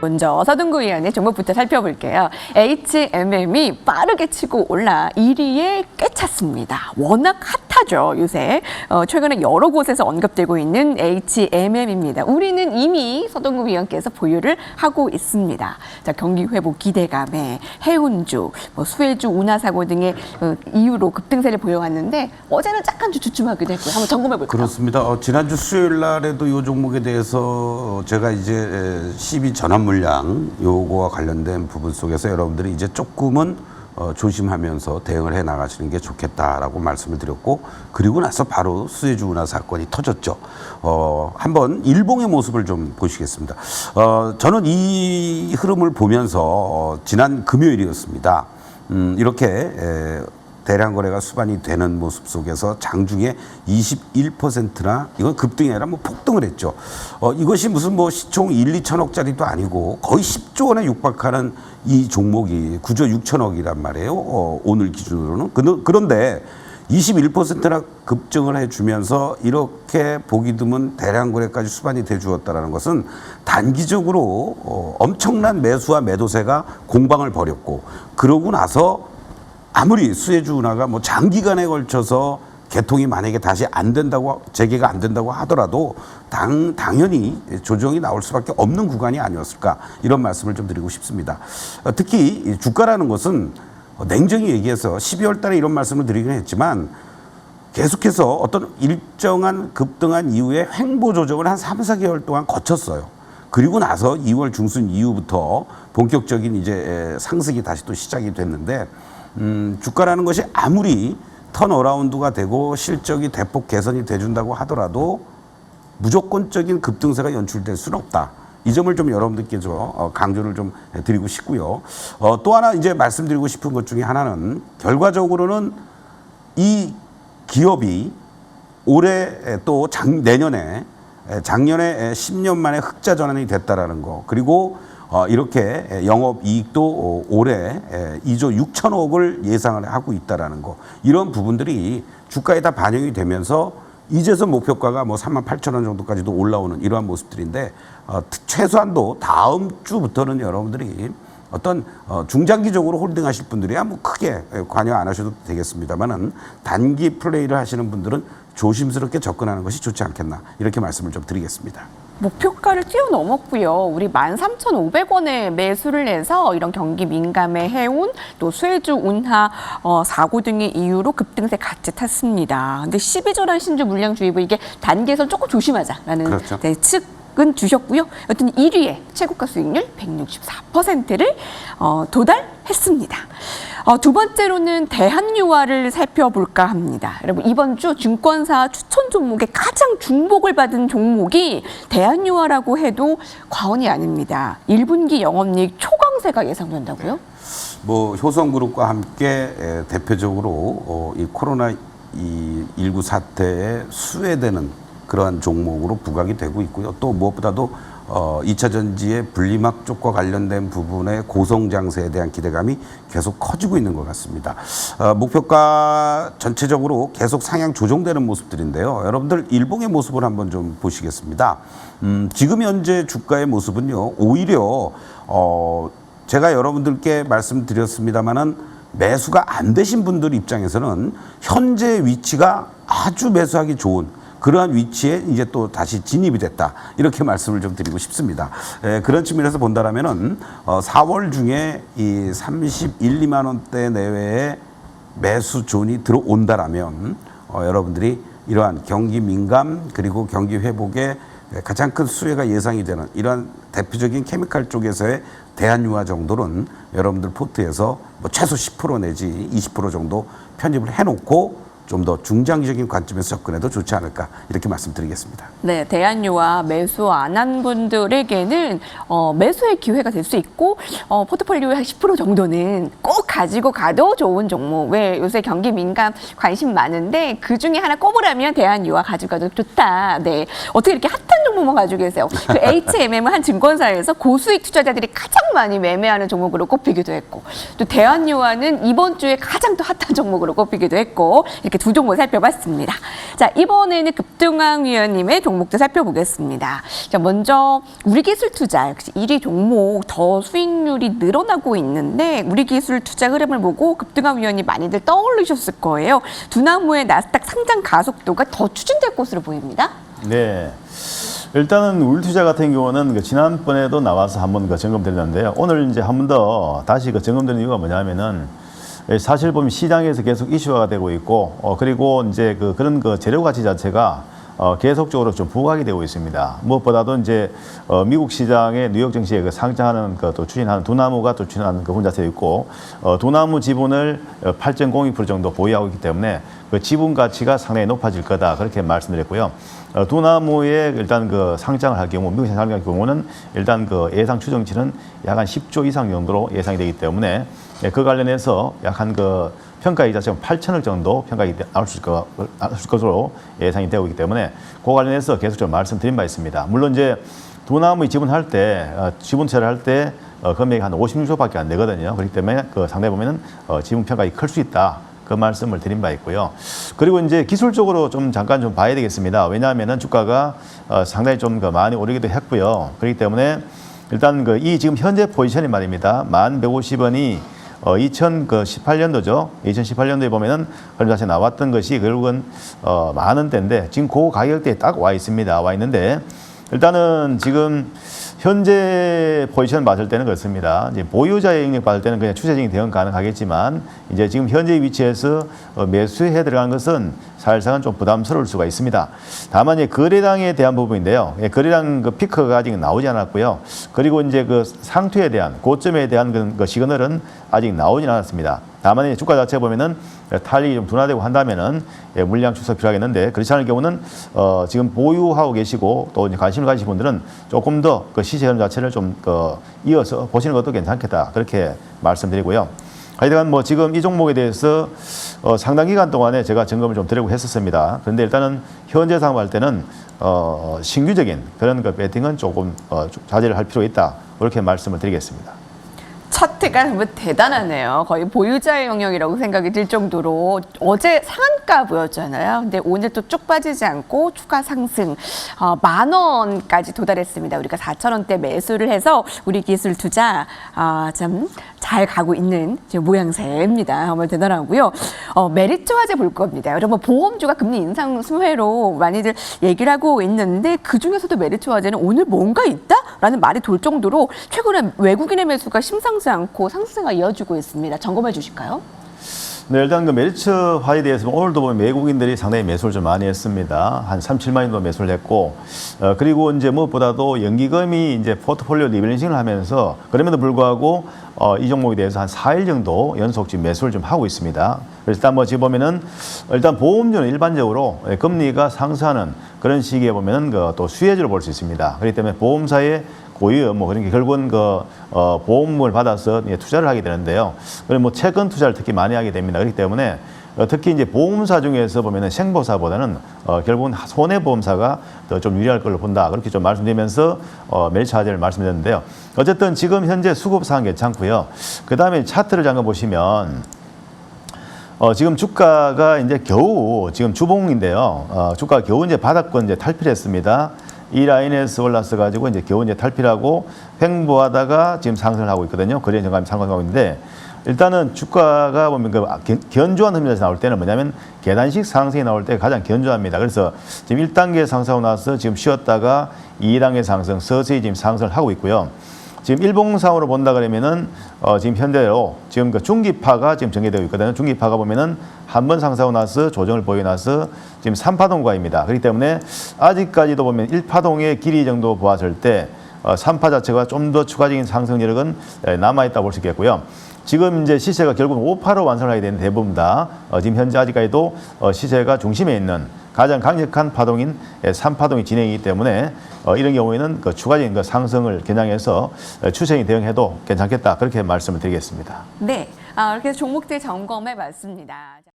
먼저 서동구 의원의 종목부터 살펴볼게요. HMM이 빠르게 치고 올라 1위에 꿰찼습니다. 워낙 핫하죠, 요새. 어, 최근에 여러 곳에서 언급되고 있는 HMM입니다. 우리는 이미 서동구 의원께서 보유를 하고 있습니다. 자, 경기 회복 기대감에 해운주, 뭐 수혜주, 운하사고 등의 어, 이유로 급등세를 보여왔는데 어제는 약간 주춤하기도 했고요. 한번 점검해 볼까요? 그렇습니다. 어, 지난주 수요일 날에도 이 종목에 대해서 어, 제가 이제 에, 12 전환 물량 요거와 관련된 부분 속에서 여러분들이 이제 조금은 어, 조심하면서 대응을 해 나가시는 게 좋겠다라고 말씀을 드렸고 그리고 나서 바로 수혜주 운하 사건이 터졌죠. 어, 한번 일봉의 모습을 좀 보시겠습니다. 어, 저는 이 흐름을 보면서 어, 지난 금요일이었습니다. 음, 이렇게 에, 대량 거래가 수반이 되는 모습 속에서 장중에 21%나 이건 급등이 아니라 뭐 폭등을 했죠. 어, 이것이 무슨 뭐 시총 1, 2천억짜리도 아니고 거의 10조 원에 육박하는 이 종목이 9조 6천억이란 말이에요. 어, 오늘 기준으로는. 그- 그런데 21%나 급증을 해주면서 이렇게 보기 드문 대량 거래까지 수반이 돼 주었다라는 것은 단기적으로 어, 엄청난 매수와 매도세가 공방을 벌였고 그러고 나서 아무리 수혜주 운하가 뭐 장기간에 걸쳐서 개통이 만약에 다시 안 된다고 재개가 안 된다고 하더라도 당 당연히 조정이 나올 수밖에 없는 구간이 아니었을까 이런 말씀을 좀 드리고 싶습니다. 어, 특히 이 주가라는 것은 어, 냉정히 얘기해서 12월 달에 이런 말씀을 드리긴 했지만 계속해서 어떤 일정한 급등한 이후에 횡보 조정을 한 3, 4개월 동안 거쳤어요. 그리고 나서 2월 중순 이후부터 본격적인 이제 에, 상승이 다시 또 시작이 됐는데 음, 주가라는 것이 아무리 턴어라운드가 되고 실적이 대폭 개선이 돼준다고 하더라도 무조건적인 급등세가 연출될 수는 없다. 이 점을 좀 여러분들께 좀 어, 강조를 좀 드리고 싶고요. 어, 또 하나 이제 말씀드리고 싶은 것 중에 하나는 결과적으로는 이 기업이 올해 또 작, 내년에 에, 작년에 에, 10년 만에 흑자 전환이 됐다라는 거 그리고 어, 이렇게 에, 영업 이익도 어, 올해 에, 2조 6천억을 예상을 하고 있다라는 거 이런 부분들이 주가에 다 반영이 되면서 이제서 목표가가 뭐 3만 8천 원 정도까지도 올라오는 이러한 모습들인데 어, 트- 최소한도 다음 주부터는 여러분들이 어떤 어, 중장기적으로 홀딩하실 분들이야 뭐 크게 관여 안 하셔도 되겠습니다만은 단기 플레이를 하시는 분들은 조심스럽게 접근하는 것이 좋지 않겠나 이렇게 말씀을 좀 드리겠습니다. 목표가를 뛰어넘었고요. 우리 13,500원에 매수를 해서 이런 경기 민감의 해운, 또 수혜주 운하 어, 사고 등의 이유로 급등세 같이 탔습니다. 근데 12조란 신주 물량주의보 이게 단계에서 조금 조심하자라는 그렇죠. 네, 측 은 주셨고요. 여튼 1위에 최고가 수익률 164%를 어, 도달했습니다. 어, 두 번째로는 대한유화를 살펴볼까 합니다. 여러분 이번 주 증권사 추천 종목에 가장 중복을 받은 종목이 대한유화라고 해도 과언이 아닙니다. 1분기 영업이익 초강세가 예상된다고요? 뭐 효성그룹과 함께 에, 대표적으로 어, 이 코로나 이 19 사태에 수혜되는 그러한 종목으로 부각이 되고 있고요. 또 무엇보다도 어, 2차 전지의 분리막 쪽과 관련된 부분의 고성 장세에 대한 기대감이 계속 커지고 있는 것 같습니다. 어, 목표가 전체적으로 계속 상향 조정되는 모습들인데요. 여러분들 일봉의 모습을 한번 좀 보시겠습니다. 음, 지금 현재 주가의 모습은요, 오히려 어, 제가 여러분들께 말씀드렸습니다마는 매수가 안 되신 분들 입장에서는 현재 위치가 아주 매수하기 좋은 그러한 위치에 이제 또 다시 진입이 됐다 이렇게 말씀을 좀 드리고 싶습니다. 에, 그런 측면에서 본다라면은 어, 4월 중에 이 31, 2만 원대 내외의 매수 존이 들어온다라면 어, 여러분들이 이러한 경기 민감 그리고 경기 회복에 가장 큰 수혜가 예상이 되는 이러한 대표적인 케미칼 쪽에서의 대한유화 정도는 여러분들 포트에서 뭐 최소 10% 내지 20% 정도 편입을 해놓고 좀 더 중장기적인 관점에서 접근해도 좋지 않을까 이렇게 말씀드리겠습니다. 네, 대한유화 매수 안 한 분들에게는 어, 매수의 기회가 될 수 있고 어, 포트폴리오의 한10% 정도는 꼭 가지고 가도 좋은 종목. 왜 요새 경기 민감 관심 많은데 그 중에 하나 꼽으라면 대한유화 가지고 가도 좋다. 네, 어떻게 이렇게 핫한 종목만 가지고 계세요. 그 HMM은 한 증권사에서 고수익 투자자들이 가장 많이 매매하는 종목으로 꼽히기도 했고 또 대한유화는 이번 주에 가장 또 핫한 종목으로 꼽히기도 했고 이렇게 두 종목 살펴봤습니다. 자 이번에는 급등왕 위원님의 종목도 살펴보겠습니다. 자 먼저 우리기술 투자 역시 1위 종목 더 수익률이 늘어나고 있는데 우리기술 투자 흐름을 보고 급등왕 위원님 많이들 떠올리셨을 거예요. 두나무의 나스닥 상장 가속도가 더 추진될 것으로 보입니다. 네. 일단은 우리 투자 같은 경우는 그 지난번에도 나와서 한번 그 점검드렸는데요. 오늘 이제 한 번 더 다시 그 점검드리는 이유가 뭐냐면은 예, 사실 보면 시장에서 계속 이슈화가 되고 있고 어 그리고 이제 그 그런 그 재료 가치 자체가 어 계속적으로 좀 부각이 되고 있습니다. 무엇보다도 이제 어 미국 시장의 뉴욕 증시에 그 상장하는 그 또 추진하는 두나무가 또 추진하는 그 혼자서 있고 어 두나무 지분을 8.02% 정도 보유하고 있기 때문에 그 지분 가치가 상당히 높아질 거다 그렇게 말씀드렸고요. 어, 두나무의 일단 그 상장을 할 경우 미국 상장을 할 경우는 일단 그 예상 추정치는 약 한 10조 이상 정도로 예상이 되기 때문에 예, 그 관련해서 약 한 그 평가이자 지금 8천억 정도 평가이 돼- 나올 수 있을 것으로 예상이 되고 있기 때문에 그 관련해서 계속 좀 말씀드린 바 있습니다. 물론 이제 두나무 지분할 때 어, 지분채를 할때 어, 금액이 한 56조밖에 안 되거든요. 그렇기 때문에 그 상당히 보면은 어, 지분 평가가 클 수 있다. 그 말씀을 드린 바 있고요. 그리고 이제 기술적으로 좀 잠깐 좀 봐야 되겠습니다. 왜냐하면은 주가가 어, 상당히 좀그 많이 오르기도 했고요. 그렇기 때문에 일단 그 이 지금 현재 포지션이 말입니다. 만 150원이 어, 2018년도죠. 2018년도에 보면은 얼마 전에 나왔던 것이 결국은 어, 만 원대인데 지금 그 가격대에 딱 와 있습니다. 와 있는데 일단은 지금 현재 포지션 봤을 때는 그렇습니다. 이제 보유자의 영역 봤을 때는 그냥 추세적인 대응 가능하겠지만 이제 지금 현재 위치에서 어, 매수해 들어간 것은 사실상은 좀 부담스러울 수가 있습니다. 다만 이제 거래량에 대한 부분인데요. 예, 거래량 그 피크가 아직 나오지 않았고요. 그리고 이제 그 상투에 대한 고점에 대한 그, 그 시그널은 아직 나오진 않았습니다. 다만 이제 주가 자체 보면은 탄력이 좀 둔화되고 한다면은 예, 물량 축소 필요하겠는데 그렇지 않을 경우는 어, 지금 보유하고 계시고 또 이제 관심을 가지신 분들은 조금 더 그 시세 흐름 자체를 좀 그, 이어서 보시는 것도 괜찮겠다 그렇게 말씀드리고요. 하여간 뭐 지금 이 종목에 대해서 어, 상당 기간 동안에 제가 점검을 좀 드리고 했었습니다. 그런데 일단은 현재 상황 할 때는 어, 신규적인 그런 그 배팅은 조금 어, 좀 자제를 할 필요가 있다 그렇게 말씀을 드리겠습니다. 차트가 정말 대단하네요. 거의 보유자의 영역이라고 생각이 들 정도로 어제 상한가 보였잖아요. 근데 오늘 또 쭉 빠지지 않고 추가 상승 어, 만 원까지 도달했습니다. 우리가 4천 원대 매수를 해서 우리 기술 투자 아, 참잘 가고 있는 모양새입니다. 정말 대단하고요. 어, 메리트 화재 볼 겁니다. 여러분 보험주가 금리 인상 수혜로 많이들 얘기를 하고 있는데 그 중에서도 메리트 화재는 오늘 뭔가 있다라는 말이 돌 정도로 최근에 외국인의 매수가 심상 치 않고 상승세가 이어지고 있습니다. 점검해 주실까요? 네, 일단 그 메리츠 화에 대해서 오늘도 보면 외국인들이 상당히 매수를 좀 많이 했습니다. 한 3, 7만 정도 매수를 했고, 어, 그리고 이제 무엇보다도 연기금이 이제 포트폴리오 리밸런싱을 하면서 그럼에도 불구하고 어, 이 종목에 대해서 한 4일 정도 연속 지금 매수를 좀 하고 있습니다. 그래서 일단 뭐 지금 보면은 일단 보험주는 일반적으로 예, 금리가 상승하는 그런 시기에 보면은 그 또 수혜주를 볼 수 있습니다. 그렇기 때문에 보험사의 고유 뭐 그런 게 결국은 그 어, 보험을 받아서 예, 투자를 하게 되는데요. 그리고 뭐 채권 투자를 특히 많이 하게 됩니다. 그렇기 때문에 어, 특히 이제 보험사 중에서 보면은 생보사보다는 어, 결국은 손해보험사가 더 좀 유리할 걸로 본다. 그렇게 좀 말씀드리면서 어, 멜차제를 말씀드렸는데요. 어쨌든 지금 현재 수급 상황 괜찮고요. 그 다음에 차트를 잠깐 보시면 어, 지금 주가가 이제 겨우 지금 주봉인데요. 어, 주가 겨우 이제 바닥권 이제 탈피했습니다. 이 라인에서 올라서 가지고 이제 겨우 이제 탈피하고 횡보하다가 지금 상승을 하고 있거든요. 거래 정감이 상승하고 있는데 일단은 주가가 보면 그 견- 견조한 흐름에서 나올 때는 뭐냐면 계단식 상승이 나올 때 가장 견조합니다. 그래서 지금 1단계 상승하고 나서 지금 쉬었다가 2단계 상승 서서히 지금 상승을 하고 있고요. 지금 일봉상으로 본다 그러면은 어, 지금 현재로 지금 그 중기파가 지금 전개되고 있거든요. 중기파가 보면은 한 번 상승하고 나서 조정을 보여나서 지금 3파동과입니다. 그렇기 때문에 아직까지도 보면 1파동의 길이 정도 보았을 때 어, 3파 자체가 좀 더 추가적인 상승 여력은 에, 남아있다 볼 수 있겠고요. 지금 이제 시세가 결국 5파로 완성을 하게 되는 대부분 다 어, 지금 현재 아직까지도 어, 시세가 중심에 있는 가장 강력한 파동인 3파동이 진행이기 때문에 어, 이런 경우에는 그 추가적인 그 상승을 겨냥해서 어, 추세에 대응해도 괜찮겠다 그렇게 말씀을 드리겠습니다. 네, 아, 이렇게 종목들 점검해 봤습니다. 자,